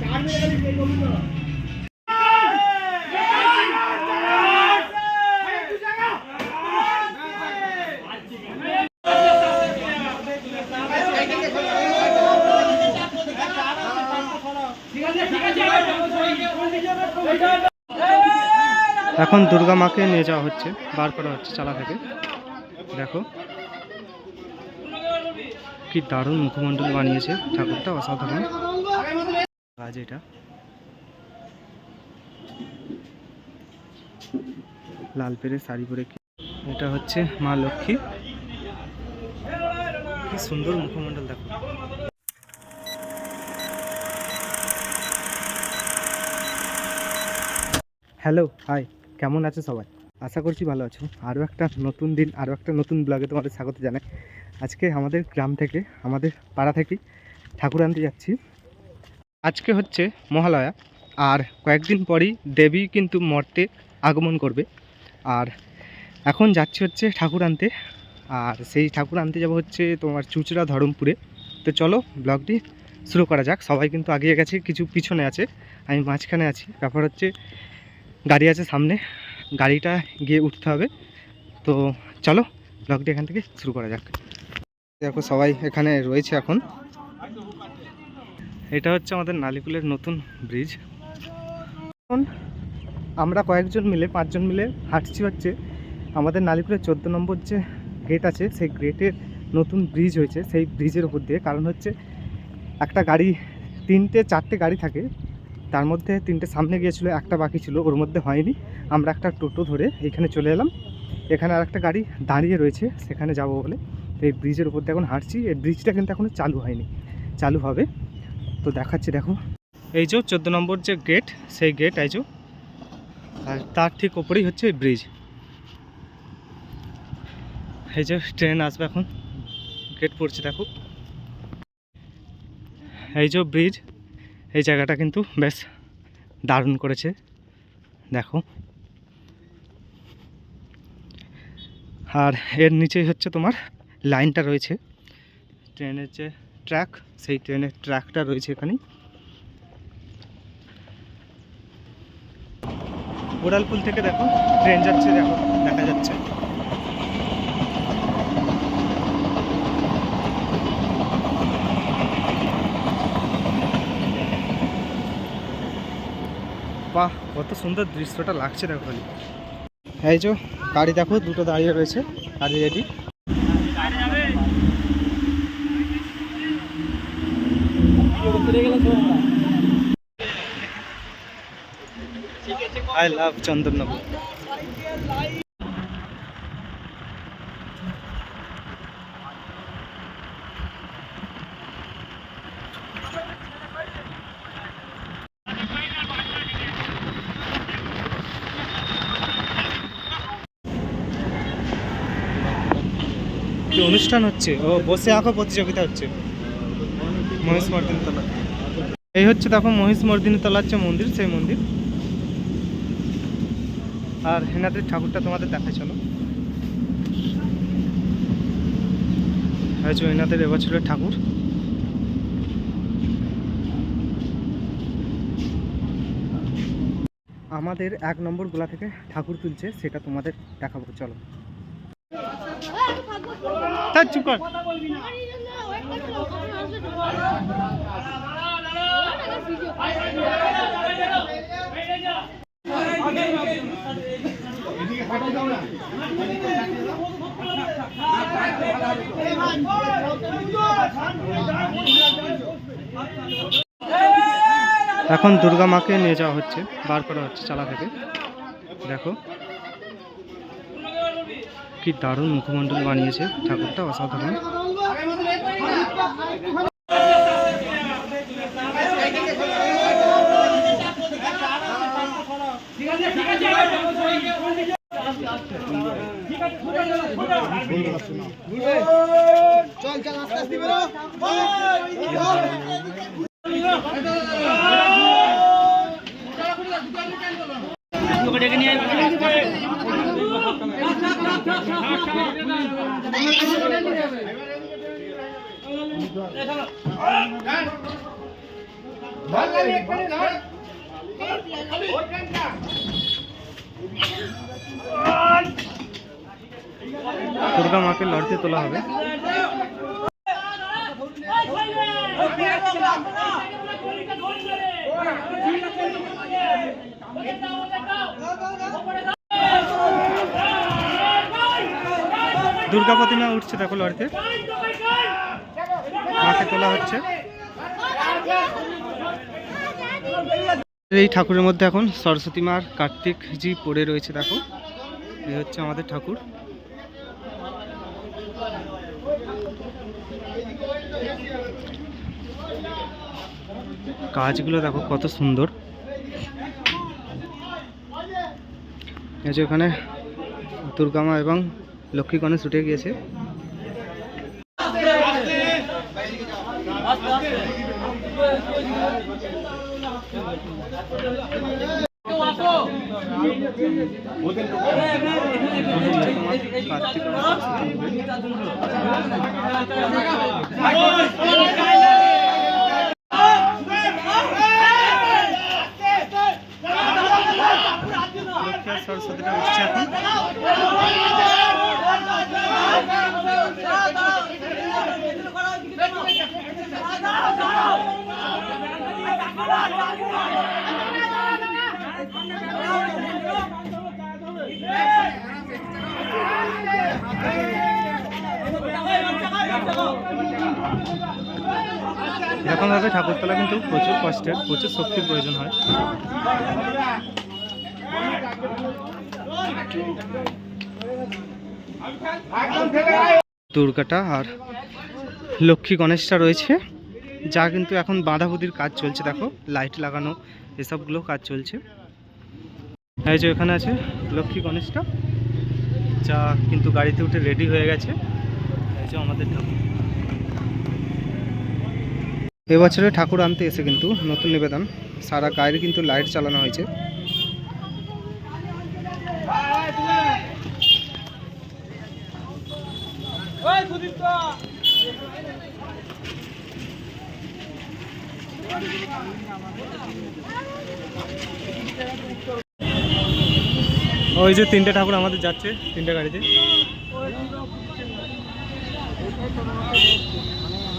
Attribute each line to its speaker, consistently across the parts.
Speaker 1: চার মেয়ে এখন দুর্গা মাকে নিয়ে যাওয়া হচ্ছে, বার করা হচ্ছে চালা থেকে। দেখো, কি দারুণ মুখমণ্ডল বানিয়েছে ঠাকুরটা, অসাধারণ। কাজ এটা। লাল পেরে শাড়ি পরে এটা হচ্ছে মা লক্ষ্মী। কি সুন্দর মুখমণ্ডল, দেখো। Hello, hi. কেমন আছো সবাই? আশা করছি ভালো আছো। আরও একটা নতুন দিন, আরও একটা নতুন ব্লগে তোমাদের স্বাগত জানাই। আজকে আমাদের গ্রাম থেকে, আমাদের পাড়া থেকে ঠাকুর আনতে যাচ্ছি। আজকে হচ্ছে মহালয়া, আর কয়েকদিন পরই দেবী কিন্তু মর্তে আগমন করবে। আর এখন যাচ্ছি হচ্ছে ঠাকুর আনতে। আর সেই ঠাকুর আনতে যাব হচ্ছে তোমার চুচড়া ধরমপুরে। তো চলো ব্লগটি শুরু করা যাক। সবাই কিন্তু আগিয়ে গেছে, কিছু পিছনে আছে। আমি মাঝখানে আছি। ব্যাপার হচ্ছে গাড়ি আছে সামনে। গাড়িটা গিয়ে উঠতে হবে। তো চলো, ব্লগটি এখান থেকে শুরু করা যাক। দেখো সবাই এখানে রয়েছে এখন। এটা হচ্ছে আমাদের নালিকুলের নতুন ব্রিজ এখন আমরা কয়েকজন মিলে, পাঁচজন মিলে হাঁটছি হচ্ছে। আমাদের নালিকুলের চোদ্দ নম্বর যে গেট আছে, সেই গেটের নতুন ব্রিজ হয়েছে। সেই ব্রিজের উপর দিয়ে। কারণ হচ্ছে একটা গাড়ি, তিনটে, চারটে গাড়ি থাকে। তার মধ্যে তিনটে সামনে গিয়েছিল, একটা বাকি ছিল, ওর মধ্যে হয়নি। আমরা একটা টোটো ধরে এখানে চলে এলাম। এখানে আর একটা গাড়ি দাঁড়িয়ে রয়েছে, সেখানে যাব বলে। এই ব্রিজের উপর দিয়ে এখন হাঁটছি। এই ব্রিজটা কিন্তু এখনও চালু হয়নি। চালু হবে। তো দেখাচ্ছি, দেখো। এই যে চোদ্দ নম্বর যে গেট সেই গেট এই যে। আর তার ঠিক ওপরেই হচ্ছে এই ব্রিজ এই যে ট্রেন আসবে এখন। গেট পড়ছে, দেখো। এই যে ব্রিজ এই জায়গাটা কিন্তু বেশ দারুণ করেছে। দেখো। আর এর নিচেই হচ্ছে তোমার লাইনটা রয়েছে। ট্রেনের যে ট্র্যাক, সেই ট্রেনের ট্র্যাকটা রয়েছে এখানে উড়ালপুল থেকে দেখো, ট্রেন যাচ্ছে, দেখো, দেখা যাচ্ছে। কত সুন্দর দৃশ্যটা লাগছে দেখো খালি। এই যে গাড়ি দেখো, দুটো দাঁড়িয়ে রয়েছে, গাড়ি রেডি আই লাভ চন্দননগর কি অনুষ্ঠান হচ্ছে, ও বসে আঁকো প্রতিযোগিতা হচ্ছে। মহেশ মর্দিনী তলা এই হচ্ছে দেখো মহেশ মর্দিনী তলা হচ্ছে মন্দির, সেই মন্দির। আর হেনাদের ঠাকুরটা তোমাদের দেখাই, চলো। হয়েছে এনাদের এবছরের ঠাকুর। আমাদের এক নম্বর গোলা থেকে ঠাকুর তুলছে, সেটা তোমাদের দেখাবো, চলো। কর। এখন দুর্গা মাকে নিয়ে যাওয়া হচ্ছে বার করা হচ্ছে চালা থেকে। দেখো। কি দারুণ মুখমণ্ডল বানিয়েছে ঠাকুরটা অসাধারণ। চল ডেকে নিয়ে দুর্গা মাকে লড়তে তোলা হবে দুর্গা প্রতিমা উঠছে দেখো লড়তে। মাকে তোলা হচ্ছে। এই ঠাকুরের মধ্যে এখন সরস্বতী মার আর কার্তিক জি পড়ে রয়েছে দেখো। এই হচ্ছে আমাদের ঠাকুর। কাজগুলো দেখো কত সুন্দর। এই যে এখানে দুর্গা মা এবং লক্ষ্মী গণেশ উঠে গিয়েছে কার্তিক আর সরস্বতী উঠবে। লক্ষ্মী আর সরস্বতীটা উঠছে এখন এরকমভাবে ঠাকুর তোলা কিন্তু প্রচুর কষ্টের, প্রচুর শক্তির প্রয়োজন হয়। দুর্গাটা আর লক্ষ্মী গণেশটা রয়েছে, যা কিন্তু এখন বাঁধাবুদির কাজ চলছে, দেখো, লাইট লাগানো, এসবগুলো কাজ চলছে। এই যে এখানে আছে লক্ষ্মী গণেশটা, যা কিন্তু গাড়িতে উঠে রেডি হয়ে গেছে। এই যে আমাদের ঠাকুর। এবছরে ঠাকুর আনতে এসে কিন্তু নতুন নিবেদন। সারা গায়ে কিন্তু লাইট চালানো হয়েছে। ওই যে তিনটে ঠাকুর আমাদের যাচ্ছে, তিনটে গাড়িতে।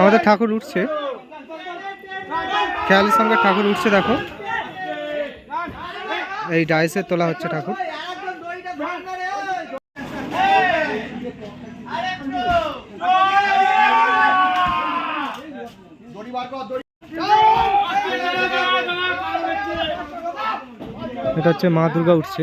Speaker 1: আমাদের ঠাকুর উঠছে। খেয়ালের সঙ্গে ঠাকুর উঠছে, দেখো। এই ডাইসে তোলা হচ্ছে ঠাকুর। এটা হচ্ছে মা দুর্গা উঠছে।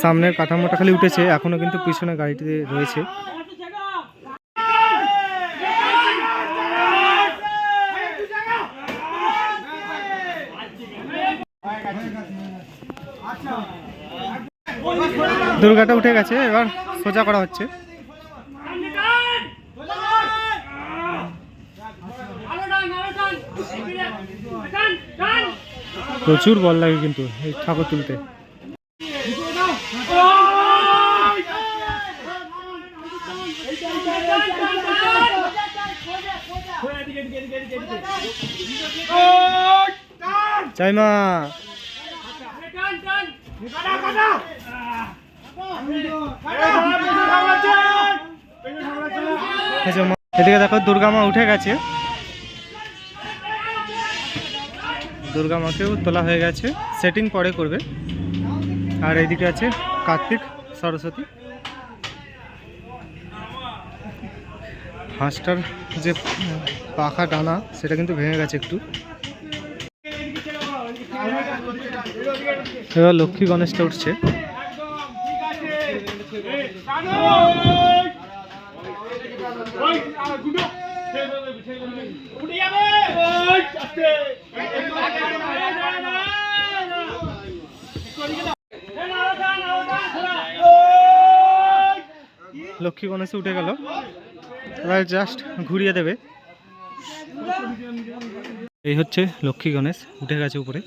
Speaker 1: সামনের কাঠামোটা খালি উঠেছে, এখনও কিন্তু পিছনে গাড়িটিতে রয়েছে। দুর্গাটা উঠে গেছে, এবার সোজা করা হচ্ছে। প্রচুর বল লাগে কিন্তু এই ঠাকুর তুলতে। জয় মা এই যে মা- এদিকে দেখো, দুর্গা মা উঠে গেছে। দুর্গা মাকেও তোলা হয়ে গেছে। সেটিং পরে করবে। আর এইদিকে আছে কার্তিক, সরস্বতী। হাঁসটার যে পাখা ডানা, সেটা কিন্তু ভেঙে গেছে একটু। এবার লক্ষ্মী গণেশটা উঠছে। লক্ষ্মী গণেশে উঠে গেল। এবার জাস্ট ঘুরিয়ে দেবে। এই হচ্ছে লক্ষ্মী গণেশ উঠে গেছে উপরে।